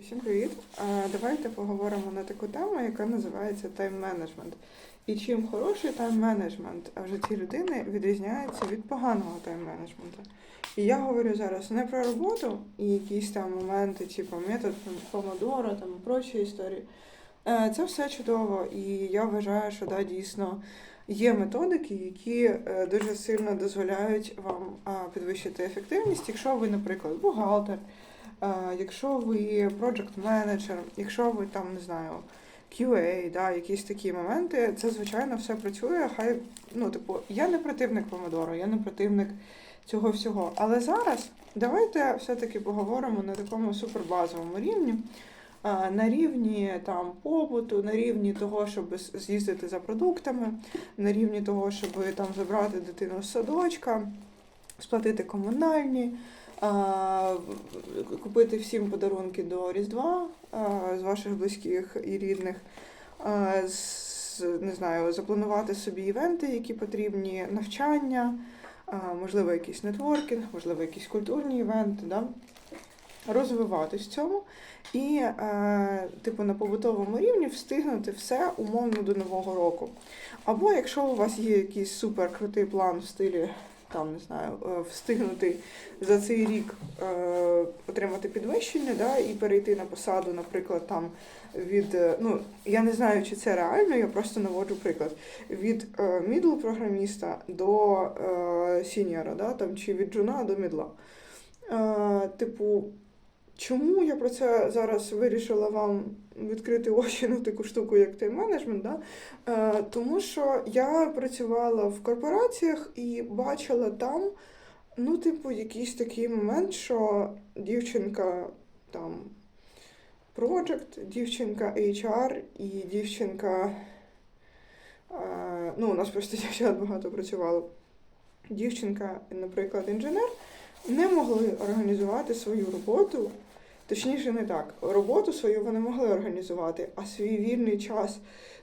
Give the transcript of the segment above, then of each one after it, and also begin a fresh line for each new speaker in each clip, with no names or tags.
Всім привіт! Давайте поговоримо на таку тему, яка називається тайм-менеджмент. І чим хороший тайм-менеджмент в житті людини відрізняється від поганого тайм-менеджменту. І я говорю зараз не про роботу і якісь там моменти, типу метод помодоро, там і прочі історії. Е, Це все чудово, і я вважаю, що да, дійсно є методики, які е, дуже сильно дозволяють вам підвищити ефективність, якщо ви, наприклад, бухгалтер. Е, Якщо ви project менеджер, якщо ви там не знаю, QA, да, якісь такі моменти, це звичайно все працює. Хай ну, типу, я не противник помидору, я не противник цього всього. Але зараз давайте все-таки поговоримо на такому супербазовому рівні. е, На рівні там побуту, на рівні того, щоб з'їздити за продуктами, на рівні того, щоб там забрати дитину з садочка, сплатити комунальні, купити всім подарунки до Різдва з ваших близьких і рідних, не знаю, запланувати собі івенти, які потрібні, навчання, можливо, якийсь нетворкінг, можливо, якісь культурні івенти. Да? Розвиватись в цьому і, е, типу, на побутовому рівні встигнути все умовно до Нового року. Або якщо у вас є якийсь супер крутий план в стилі там не знаю, е, встигнути за цей рік е, отримати підвищення, да, і перейти на посаду, наприклад, там від е, ну я не знаю, чи це реально, я просто наводжу приклад від мідл програміста до сіньора, да, там чи від джуна до мідла. Типу, чому я про це зараз вирішила вам відкрити очі на таку штуку, як тайм-менеджмент? Да? Е, тому що я працювала в корпораціях і бачила там, ну, типу, якийсь такий момент, що дівчинка там project, дівчинка HR і дівчинка. е, ну, у нас просто дівчат багато працювало. Дівчинка, наприклад, інженер, не могли організувати свою роботу. Точніше, не так. Роботу свою вони могли організувати, а свій вільний час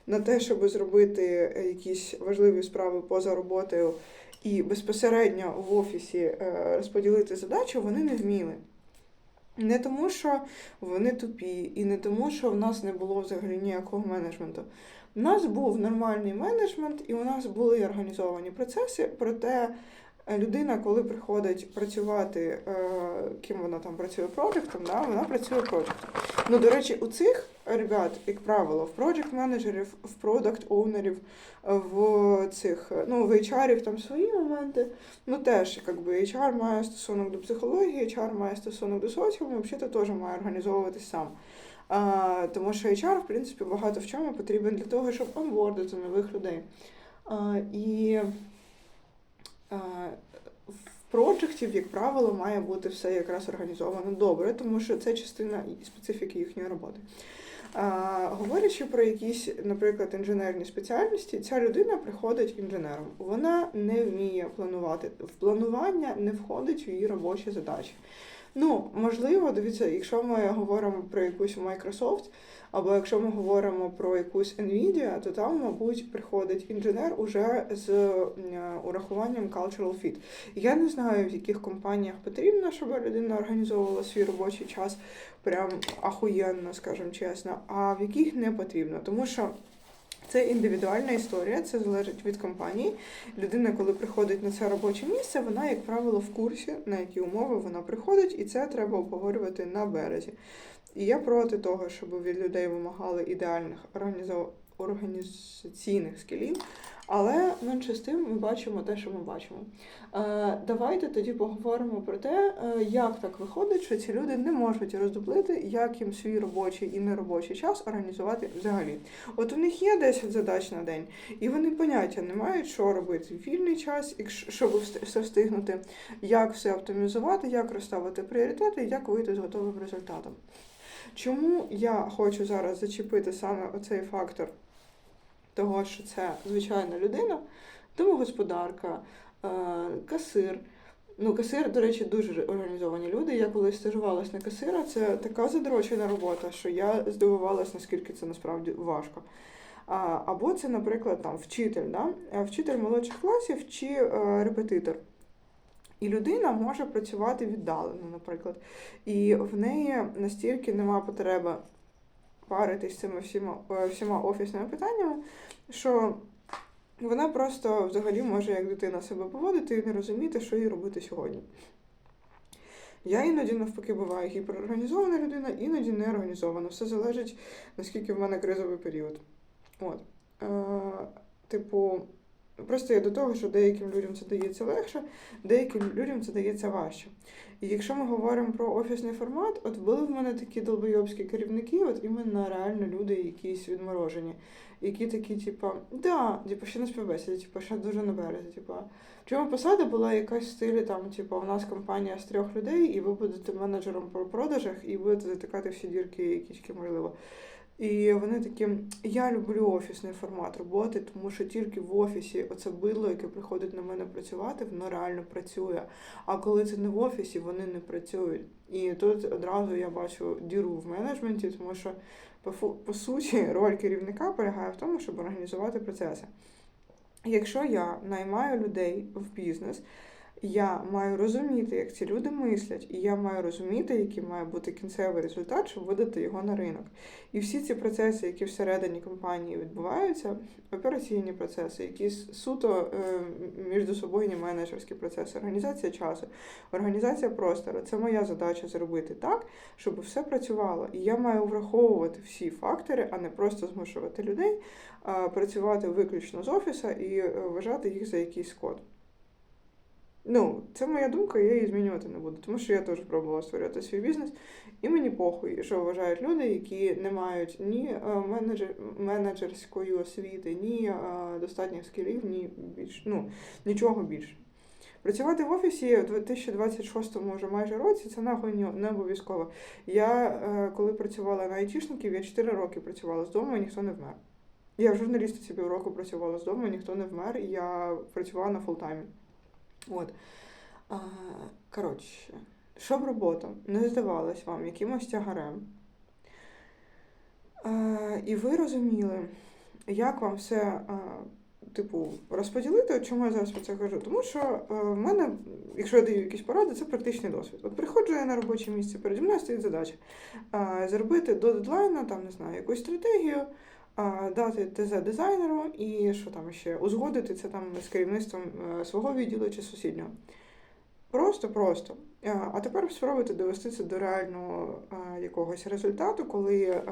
на те, щоб зробити якісь важливі справи поза роботою і безпосередньо в офісі е, розподілити задачу, вони не вміли. Не тому, що вони тупі, і не тому, що в нас не було взагалі ніякого менеджменту. У нас був нормальний менеджмент, і у нас були організовані процеси, проте людина, коли приходить працювати, е, ким вона там працює проджектом, да, вона працює проджектом. Ну, до речі, у цих ребят, як правило, в проджект менеджерів, в продакт оунерів, в цих, е, ну, в HR там свої моменти. Ну теж, якби HR має стосунок до психології, HR має стосунок до соціуму, взагалі теж має організовуватись сам. А, тому що HR, в принципі, багато в чому потрібен для того, щоб онбордити нових людей. А, і в проджектів, як правило, має бути все якраз організовано добре, тому що це частина специфіки їхньої роботи. А, говорячи про якісь, наприклад, інженерні спеціальності, ця людина приходить інженером. Вона не вміє планувати. В планування не входить в її робочі задачі. Ну, можливо, дивіться, якщо ми говоримо про якусь Microsoft, або якщо ми говоримо про якусь Nvidia, то там, мабуть, приходить інженер уже з е, урахуванням cultural fit. Я не знаю, в яких компаніях потрібно, щоб людина організовувала свій робочий час прям ахуєнно, скажімо чесно, а в яких не потрібно, тому що. Це індивідуальна історія, це залежить від компанії. Людина, коли приходить на це робоче місце, вона, як правило, в курсі, на які умови вона приходить, і це треба обговорювати на березі. І я проти того, щоб від людей вимагали ідеальних організаційних скілів, але менше з тим ми бачимо те, що ми бачимо. Е, давайте тоді поговоримо про те, е, як так виходить, що ці люди не можуть роздуплити, як їм свій робочий і неробочий час організувати взагалі. От у них є 10 задач на день, і вони поняття не мають, що робити в вільний час, щоб все встигнути, як все оптимізувати, як розставити пріоритети, як вийти з готовим результатом. Чому я хочу зараз зачепити саме оцей фактор того, що це звичайна людина, домогосподарка, е, касир. Ну, касир, до речі, дуже організовані люди. Я коли стажувалась на касира, це така задрочена робота, що я здивувалась, наскільки це насправді важко. Або це, наприклад, там вчитель, да? Е, вчитель молодших класів чи е, репетитор. І людина може працювати віддалено, наприклад. І в неї настільки нема потреби паритись цими всіма, е, всіма офісними питаннями, що вона просто взагалі може як дитина себе поводити і не розуміти, що їй робити сьогодні. Я іноді навпаки буваю гіперорганізована людина, іноді не організована. Все залежить, наскільки в мене кризовий період. От. Е, типу, просто я до того, що деяким людям це дається легше, деяким людям це дається важче. І якщо ми говоримо про офісний формат, от були в мене такі долбойобські керівники, от іменно реально люди якісь відморожені, які такі, типа, да, типу, ще на співбесіді, типу, ще дуже на березі. Типу. Чому посада була якась в стилі, там, типу, у нас компанія з трьох людей, і ви будете менеджером по продажах, і будете затикати всі дірки, які тільки можливо. І вони такі, я люблю офісний формат роботи, тому що тільки в офісі оце бидло, яке приходить на мене працювати, воно реально працює. А коли це не в офісі, вони не працюють. І тут одразу я бачу діру в менеджменті, тому що по, по суті роль керівника полягає в тому, щоб організувати процеси. Якщо я наймаю людей в бізнес, я маю розуміти, як ці люди мислять, і я маю розуміти, який має бути кінцевий результат, щоб видати його на ринок. І всі ці процеси, які всередині компанії відбуваються, операційні процеси, якісь суто е, між собою менеджерські процеси, організація часу, організація простору це моя задача зробити так, щоб все працювало. І я маю враховувати всі фактори, а не просто змушувати людей працювати виключно з офіса і е, вважати їх за якийсь код. Ну, це моя думка, я її змінювати не буду, тому що я теж пробувала створювати свій бізнес, і мені похуй, що вважають люди, які не мають ні е, менеджер, менеджерської освіти, ні е, достатніх скілів, ні більш, ну, нічого більше. Працювати в офісі в 2026 вже майже році це нахуй не- обов'язково. Я е, коли працювала на айтішників, я 4 роки працювала з дому і ніхто не вмер. Я в журналістиці півроку працювала з дому, і ніхто не вмер, і я працювала на фултаймі. От. А, коротше, щоб робота не здавалась вам якимось тягарем, а, і ви розуміли, як вам все, а, типу, розподілити, чому я зараз про це кажу? Тому що а, в мене, якщо я даю якісь поради, це практичний досвід. От приходжу я на робоче місце, переді мною стоїть задача а, зробити до дедлайна, там, не знаю, якусь стратегію, дати ТЗ дизайнеру і що там ще, узгодити це там з керівництвом е, свого відділу чи сусіднього. Просто-просто. Е, А тепер спробуйте довести це до реального е, якогось результату, коли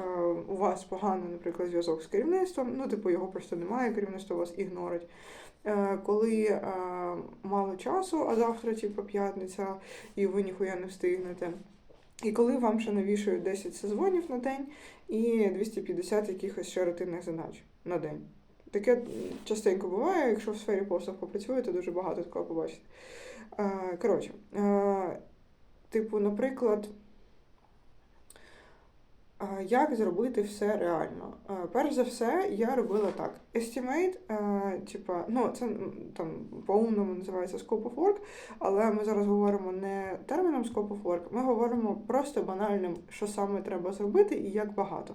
у вас поганий, наприклад, зв'язок з керівництвом, ну, типу, його просто немає, керівництво вас ігнорить. Коли мало часу, а завтра, типу, п'ятниця, і ви ніхуя не встигнете. І коли вам ще навішують 10 сезонів на день і 250 якихось ще рутинних задач на день. Таке частенько буває, якщо в сфері послуг попрацюєте, дуже багато такого побачите. Е, Коротше, е, типу, наприклад, як зробити все реально? Перш за все, я робила так. Estimate, типа, ну, це там по-умному називається scope of work, але ми зараз говоримо не терміном scope of work, ми говоримо просто банальним, що саме треба зробити і як багато.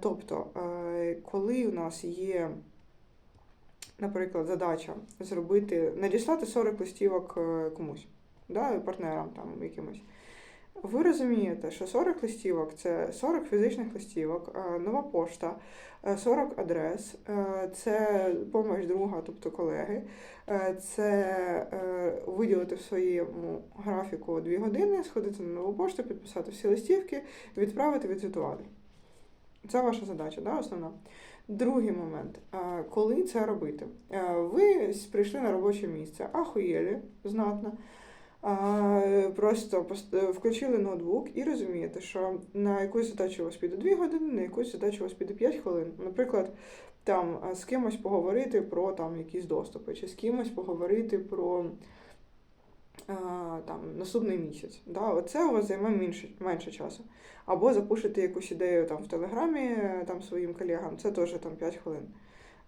Тобто, коли у нас є, наприклад, задача зробити, надіслати 40 листівок е, комусь, да, партнерам там якимось. Ви розумієте, що 40 листівок це 40 фізичних листівок, е, нова пошта, е, 40 адрес, е, це помощь друга, тобто колеги, е, це е, виділити в своєму графіку 2 години, сходити на нову пошту, підписати всі листівки, відправити, відзвітувати. Це ваша задача, да, основна. Другий момент. Коли це робити? Ви прийшли на робоче місце, ахуєлі, знатно. Просто е, включили ноутбук і розумієте, що на якусь задачу у вас піде 2 години, на якусь задачу у вас піде 5 хвилин. Наприклад, там з кимось поговорити про там якісь доступи, чи з кимось поговорити про там, наступний місяць. Да? Оце у вас займе менше, менше часу. Або запушити якусь ідею там в Телеграмі е, там, своїм колегам, це теж там 5 хвилин.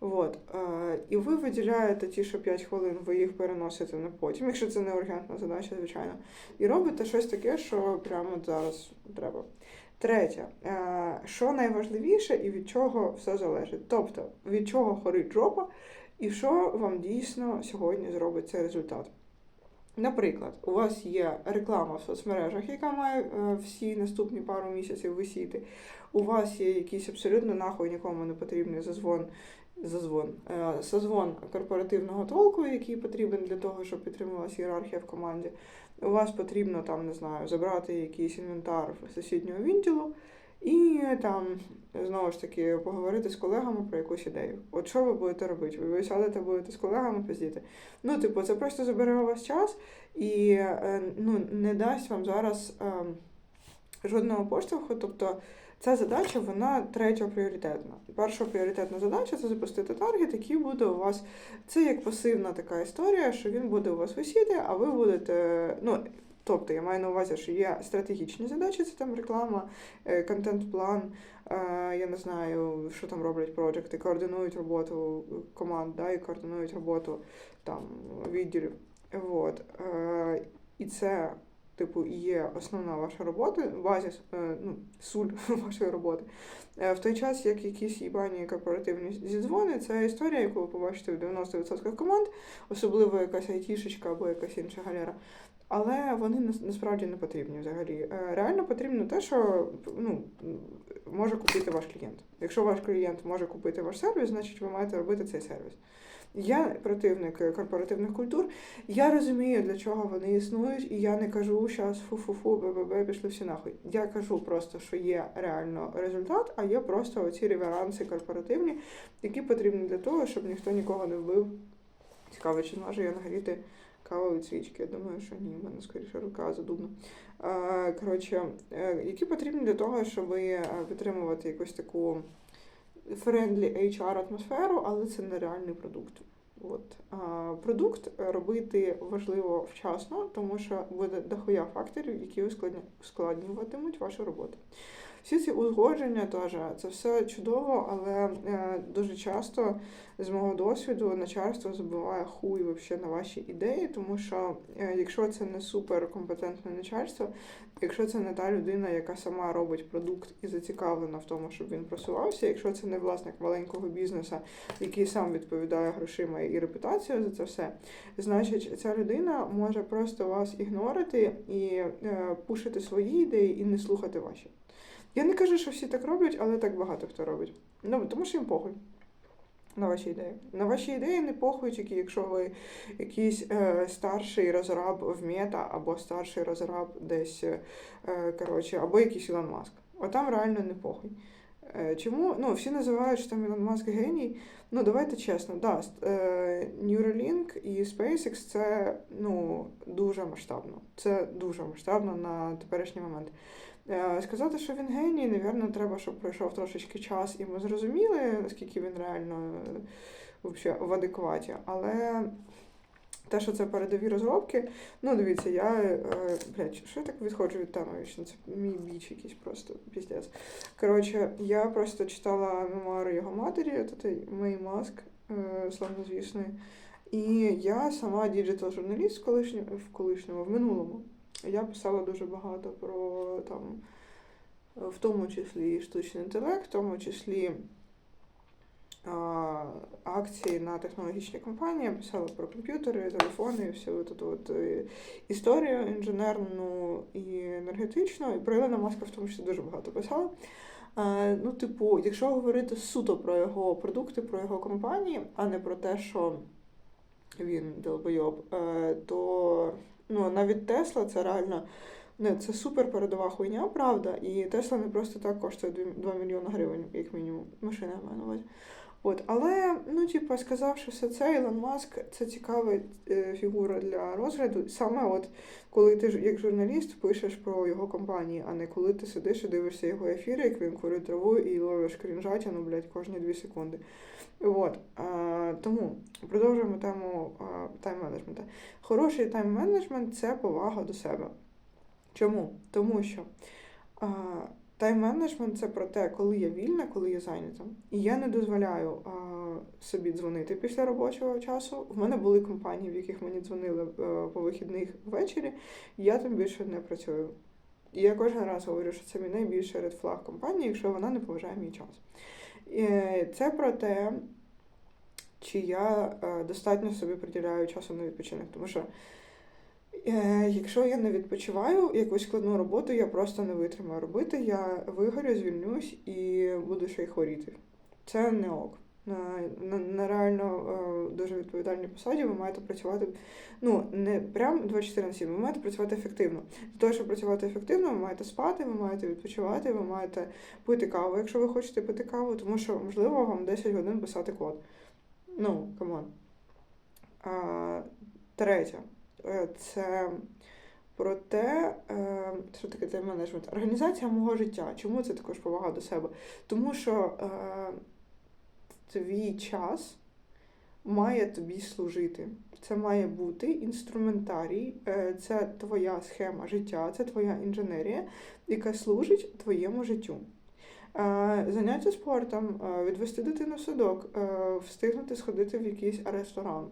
Вот. Е, І ви виділяєте ті, що 5 хвилин, ви їх переносите на потім, якщо це не ургентна задача, звичайно. І робите щось таке, що прямо зараз треба. Третє, е, що найважливіше і від чого все залежить. Тобто, від чого горить жопа і що вам дійсно сьогодні зробить цей результат. Наприклад, у вас є реклама в соцмережах, яка має е, всі наступні пару місяців висіти. У вас є якийсь абсолютно нахуй нікому не потрібний зазвон, зазвон, е, созвон корпоративного толку, який потрібен для того, щоб підтримувалася ієрархія в команді. У вас потрібно там, не знаю, забрати якийсь інвентар в сусіднього відділу і там знову ж таки поговорити з колегами про якусь ідею. От що ви будете робити? Ви сядете, будете з колегами пиздіти. Ну, типу, це просто забере у вас час і е, ну, не дасть вам зараз е, жодного поштовху. Тобто ця задача вона третя пріоритетна. Перша пріоритетна задача це запустити таргет, який буде у вас. Це як пасивна така історія, що він буде у вас висіти, а ви будете. ну, Тобто я маю на увазі, що є стратегічні задачі, це там реклама, е, контент-план, е, я не знаю, що там роблять проекти, координують роботу команд, да, і координують роботу там відділів. Вот. Е, І це, типу, є основна ваша робота, базіс, ну, суль вашої роботи. В той час, як якісь їбані корпоративні зідзвони, це історія, яку ви побачите в 90% команд, особливо якась айтішечка або якась інша галера. Але вони насправді не потрібні взагалі. Е, реально потрібно те, що ну, може купити ваш клієнт. Якщо ваш клієнт може купити ваш сервіс, значить ви маєте робити цей сервіс. Я противник корпоративних культур. Я розумію, для чого вони існують, і я не кажу зараз фу-фу-фу, бе-бе-бе, пішли всі нахуй. Я кажу просто, що є реально результат, а є просто оці реверанси корпоративні, які потрібні для того, щоб ніхто нікого не вбив. Цікаво, чи зможу я нагріти кава від свічки. Я думаю, що ні, в мене скоріше рука задубна. Коротше, е, які потрібні для того, щоб підтримувати якусь таку friendly HR-атмосферу, але це нереальний продукт. От. Продукт робити важливо вчасно, тому що буде дохуя факторів, які ускладнюватимуть вашу роботу. Всі ці узгодження теж це все чудово, але е, дуже часто з мого досвіду начальство забуває хуй вообще на ваші ідеї, тому що е, якщо це не суперкомпетентне начальство, якщо це не та людина, яка сама робить продукт і зацікавлена в тому, щоб він просувався, якщо це не власник маленького бізнесу, який сам відповідає грошима і репутацією за це все, значить ця людина може просто вас ігнорити і е, пушити свої ідеї і не слухати ваші. Я не кажу, що всі так роблять, але так багато хто робить. Ну, тому що їм похуй. На ваші ідеї. На ваші ідеї не похуй, тільки якщо ви якийсь е, старший розраб в мета, або старший розраб десь, е, коротше, або якийсь Ілон Маск. Отам реально не похуй. Е, чому? Ну, всі називають, що там Ілон Маск геній. Ну, давайте чесно, да, е, Neuralink і SpaceX це ну, дуже масштабно. Це дуже масштабно на теперішній момент. Е, сказати, що він геній, напевно, треба, щоб пройшов трошечки час, і ми зрозуміли, наскільки він реально е, в адекваті. Але те, що це передові розробки, ну дивіться, я е, блядь, що я так відходжу від теми вічно? Це мій біч якийсь просто піздець. Коротше, я просто читала мемуари його матері, Мей Маск, славнозвісний. І я сама діджитал-журналіст в колишньому, в минулому. Я писала дуже багато про там, в тому числі штучний інтелект, в тому числі а, акції на технологічні компанії, я писала про комп'ютери, телефони, і всю ту от е, історію інженерну і енергетичну. І про Ілона Маска в тому числі дуже багато писала. Ну, типу, якщо говорити суто про його продукти, про його компанії, а не про те, що він долбойоб, е, то Ну, навіть Тесла це реально не, це супер передова хуйня, правда. І Тесла не просто так коштує 2 мільйони гривень, як мінімум. Машина я маю на увазі. От, але, ну, типу, сказавши все це, Ілон Маск це цікава е, фігура для розгляду. Саме от коли ти як журналіст пишеш про його компанії, а не коли ти сидиш і дивишся його ефіри, як він курить траву і ловиш крінжатіну, блядь, кожні дві секунди. От, а, Тому продовжуємо тему тайм-менеджменту. Хороший тайм-менеджмент це повага до себе. Чому? Тому що а, тайм-менеджмент це про те, коли я вільна, коли я зайнята. І я не дозволяю а, собі дзвонити після робочого часу. В мене були компанії, в яких мені дзвонили а, е, по вихідних ввечері, я там більше не працюю. І я кожен раз говорю, що це мій найбільший редфлаг компанії, якщо вона не поважає мій час. Це про те, чи я е, достатньо собі приділяю часу на відпочинок. Тому що е, якщо я не відпочиваю якусь складну роботу, я просто не витримаю робити, я вигорю, звільнюсь і буду ще й хворіти. Це не ок. На, на, на реально е, дуже відповідальній посаді ви маєте працювати ну не прям 24 на 7, ви маєте працювати ефективно. Для того, щоб працювати ефективно, ви маєте спати, ви маєте відпочивати, ви маєте пити каву, якщо ви хочете пити каву, тому що можливо вам 10 годин писати код. Ну, камон. Третє, е, це про те, е, що таке тайм-менеджмент. Організація мого життя. Чому це також повага до себе? Тому що твій час має тобі служити. Це має бути інструментарій, е, це твоя схема життя, це твоя інженерія, яка служить твоєму життю. Е, Заняття спортом, е, відвести дитину в садок, встигнути сходити в якийсь ресторан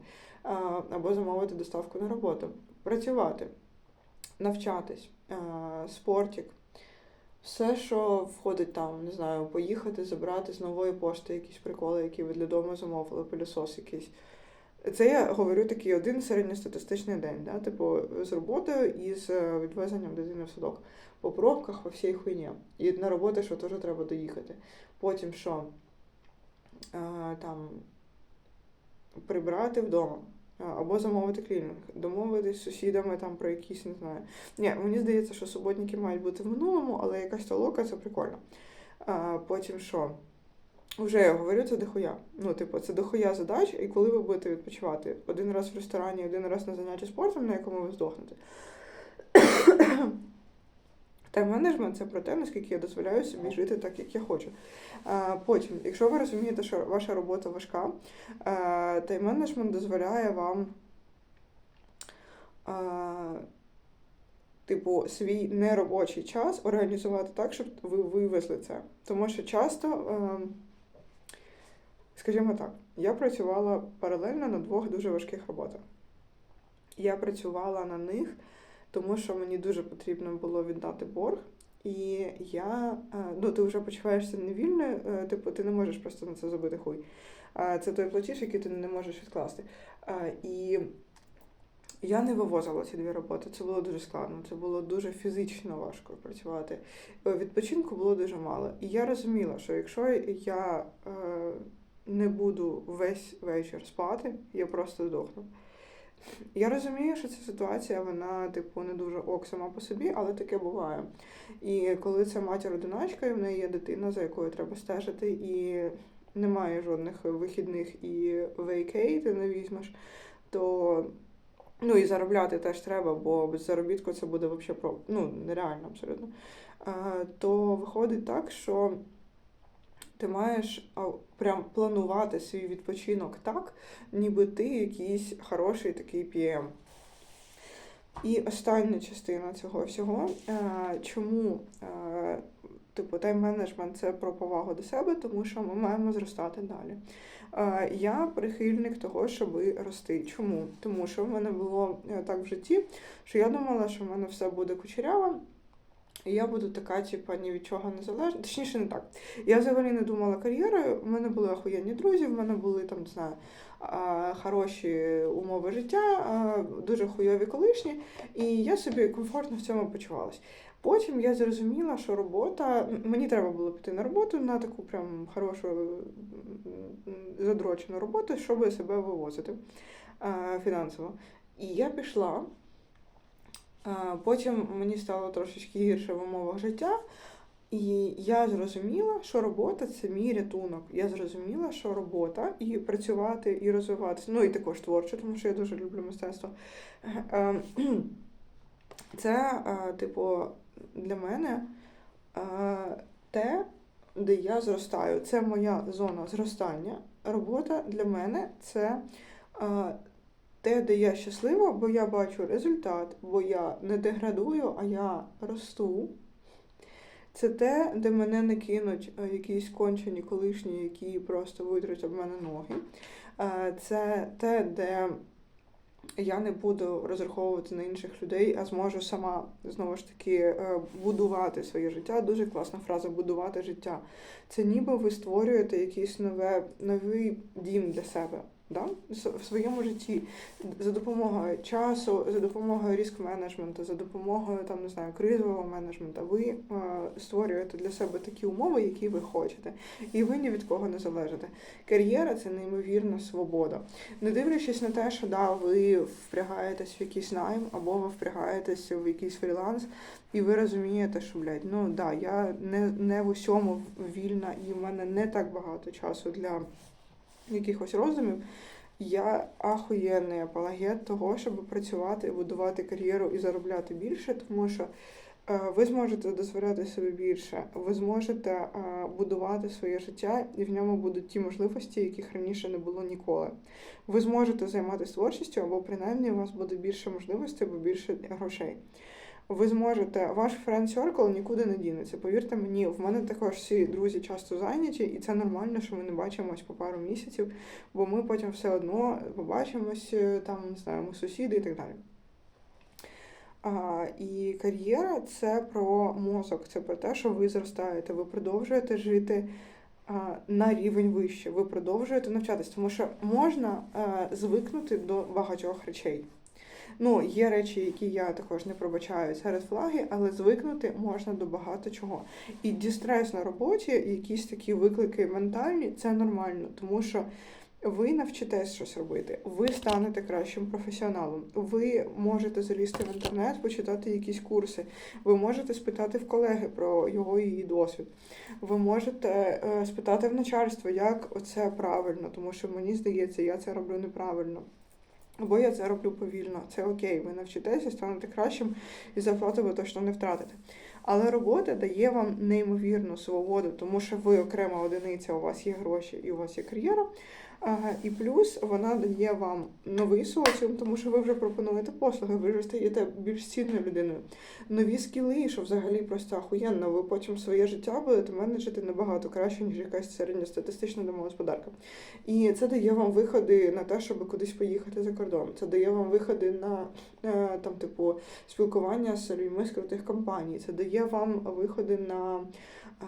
або замовити доставку на роботу, працювати, навчатись, спортик. Все, що входить там, не знаю, поїхати, забрати з нової пошти якісь приколи, які ви для дому замовили, пилісос якийсь. Це я говорю такий один середньостатистичний день, да? типу, з роботою і з е, відвезенням дитини в садок. По пробках, по всій хуйні. І на роботу, що теж треба доїхати. Потім що е, там прибрати вдома. Або замовити клінінг, домовитись з сусідами там про якісь, не знаю. Ні, мені здається, що суботники мають бути в минулому, але якась толока це прикольно. А, потім що? Вже я говорю, це дохуя. Ну, типу, це дохуя задач, і коли ви будете відпочивати? Один раз в ресторані, один раз на занятті спортом, на якому ви здохнете. Тайм-менеджмент це про те, наскільки я дозволяю собі жити так, як я хочу. Потім, якщо ви розумієте, що ваша робота важка, а, тайм-менеджмент дозволяє вам. Типу, свій неробочий час організувати так, щоб ви вивезли це. Тому що часто, скажімо так, я працювала паралельно на двох дуже важких роботах. Я працювала на них, тому що мені дуже потрібно було віддати борг. І я, е, ну, ти вже почуваєшся невільною, е, типу, ти не можеш просто на це забити хуй. Е, Це той платіж, який ти не можеш відкласти. І я не вивозила ці дві роботи. Це було дуже складно. Це було дуже фізично важко працювати. Відпочинку було дуже мало. І я розуміла, що якщо я не буду весь вечір спати, я просто здохну. Я розумію, що ця ситуація, вона, типу, не дуже ок сама по собі, але таке буває. І коли це матір-одиначка, і в неї є дитина, за якою треба стежити, і немає жодних вихідних і вейкей ти не візьмеш, то Ну і заробляти теж треба, бо без заробітку це буде взагалі ну, нереально абсолютно. Е, то виходить так, що ти маєш прям планувати свій відпочинок так, ніби ти якийсь хороший такий PM. І остання частина цього всього. Е, чому е, типу тайм-менеджмент це про повагу до себе, тому що ми маємо зростати далі. Е, Я прихильник того, щоб рости. Чому? Тому що в мене було так в житті, що я думала, що в мене все буде кучеряво, і я буду така, типу, ні від чого не залежна. Точніше, не так. Я взагалі не думала кар'єрою. У мене були охуєнні друзі, в мене були там, не знаю, хороші умови життя, дуже хуйові колишні, і я собі комфортно в цьому почувалась. Потім я зрозуміла, що робота, мені треба було піти на роботу на таку прям хорошу задрочену роботу, щоб себе вивозити фінансово. І я пішла. Потім мені стало трошечки гірше в умовах життя, і я зрозуміла, що робота це мій рятунок. Я зрозуміла, що робота і працювати, і розвиватися, ну і також творчо, тому що я дуже люблю мистецтво. Е, Це, е, типу, для мене е, те, де я зростаю. Це моя зона зростання. Робота для мене це те, де я щаслива, бо я бачу результат, бо я не деградую, а я росту. Це те, де мене не кинуть е, якісь кончені колишні, які просто витруть об мене ноги. Е, Це те, де я не буду розраховувати на інших людей, а зможу сама знову ж таки е, будувати своє життя. Дуже класна фраза будувати життя. Це ніби ви створюєте якийсь нове, новий дім для себе. Да? в своєму житті за допомогою часу, за допомогою ріск менеджменту, за допомогою там не знаю кризового менеджменту, ви е, створюєте для себе такі умови, які ви хочете, і ви ні від кого не залежите. Кар'єра це неймовірна свобода. Не дивлячись на те, що да, ви впрягаєтесь в якийсь найм або ви впрягаєтесь в якийсь фріланс, і ви розумієте, що блядь, ну да, я не, не в усьому вільна, і в мене не так багато часу для якихось роздумів. Я ахуєнний апологет того, щоб працювати, будувати кар'єру і заробляти більше, тому що е, ви зможете дозволяти собі більше, ви зможете е, будувати своє життя, і в ньому будуть ті можливості, яких раніше не було ніколи. Ви зможете займатися творчістю, або принаймні у вас буде більше можливостей, або більше грошей. Ви зможете, ваш friend circle нікуди не дінеться. Повірте мені, в мене також всі друзі часто зайняті, і це нормально, що ми не бачимось по пару місяців, бо ми потім все одно побачимось, е, там не знаю, ми сусіди і так далі. А, і кар'єра це про мозок, це про те, що ви зростаєте, ви продовжуєте жити на рівень вище, ви продовжуєте навчатись, тому що можна а, звикнути до багатьох речей. Ну, є речі, які я також не пробачаю серед флаги, але звикнути можна до багато чого. І дістрес на роботі, якісь такі виклики ментальні, це нормально, тому що ви навчитесь щось робити, ви станете кращим професіоналом. Ви можете залізти в інтернет, почитати якісь курси. Ви можете спитати в колеги про його її досвід. Ви можете е, спитати в начальства, як це правильно, тому що мені здається, я це роблю неправильно. Або я це роблю повільно. Це окей, ви навчитеся, станете кращим і зарплату ви точно не втратите. Але робота дає вам неймовірну свободу, тому що ви окрема одиниця, у вас є гроші і у вас є кар'єра. І плюс вона дає вам новий соціум, тому що ви вже пропонуєте послуги, ви вже стаєте більш цінною людиною. Нові скіли, що взагалі просто ахуєнно, ви потім своє життя будете менеджити набагато краще, ніж якась середньостатистична домогосподарка. І це дає вам виходи на те, щоб кудись поїхати за кордон. Це дає вам виходи на е, там, типу, спілкування з людьми з крутих компаній. Це дає вам виходи на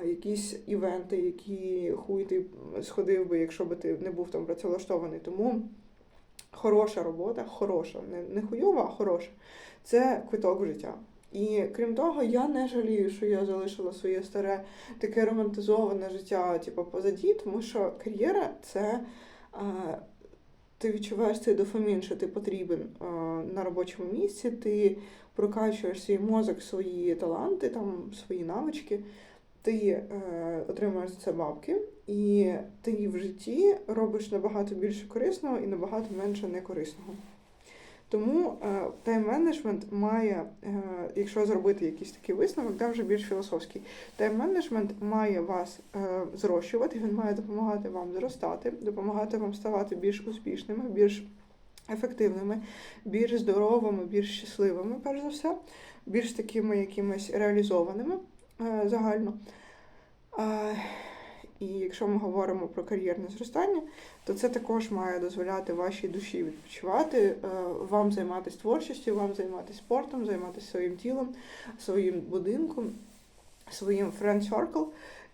якісь івенти, які хуй ти сходив би, якщо би ти не був там працевлаштований. Тому хороша робота, хороша, не, не хуйова, а хороша. Це квиток в життя. І крім того, я не жалію, що я залишила своє старе таке романтизоване життя, типу, позаді, тому що кар'єра це. Ти відчуваєш цей дофамін, що ти потрібен а, на робочому місці, ти прокачуєш свій мозок, свої таланти, там, свої навички, ти е, отримуєш це бабки, і ти в житті робиш набагато більше корисного і набагато менше некорисного. Тому тайм-менеджмент має, е, якщо зробити якийсь такий висновок, да, вже більш філософський, тайм-менеджмент має вас е, зрощувати, він має допомагати вам зростати, допомагати вам ставати більш успішними, більш ефективними, більш здоровими, більш щасливими, перш за все, більш такими якимись реалізованими загально. Е, І якщо ми говоримо про кар'єрне зростання, то це також має дозволяти вашій душі відпочивати, е, вам займатися творчістю, вам займатися спортом, займатися своїм тілом, своїм будинком, своїм friend circle.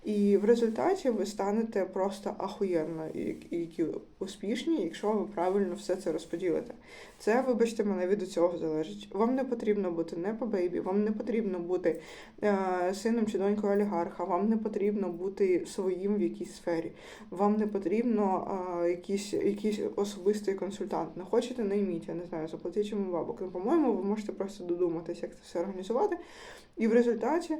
І в результаті ви станете просто ахуєнно і які успішні, якщо ви правильно все це розподілите. Це, вибачте, мене від цього залежить. Вам не потрібно бути не по бейбі, вам не потрібно бути е, сином чи донькою олігарха, вам не потрібно бути своїм в якійсь сфері, вам не потрібно е, якийсь, якийсь особистий консультант. Не хочете, найміть, я не знаю, заплатіть йому бабок. Ну, по-моєму, ви можете просто додуматися, як це все організувати. І в результаті.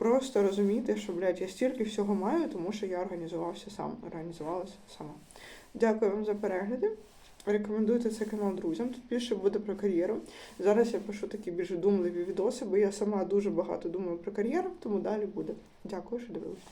Просто розуміти, що, блядь, я стільки всього маю, тому що я організувався сам, організувалася сама. Дякую вам за перегляди. Рекомендуйте цей канал друзям. Тут більше буде про кар'єру. Зараз я пишу такі більш думливі відоси, бо я сама дуже багато думаю про кар'єру, тому далі буде. Дякую, що дивилися.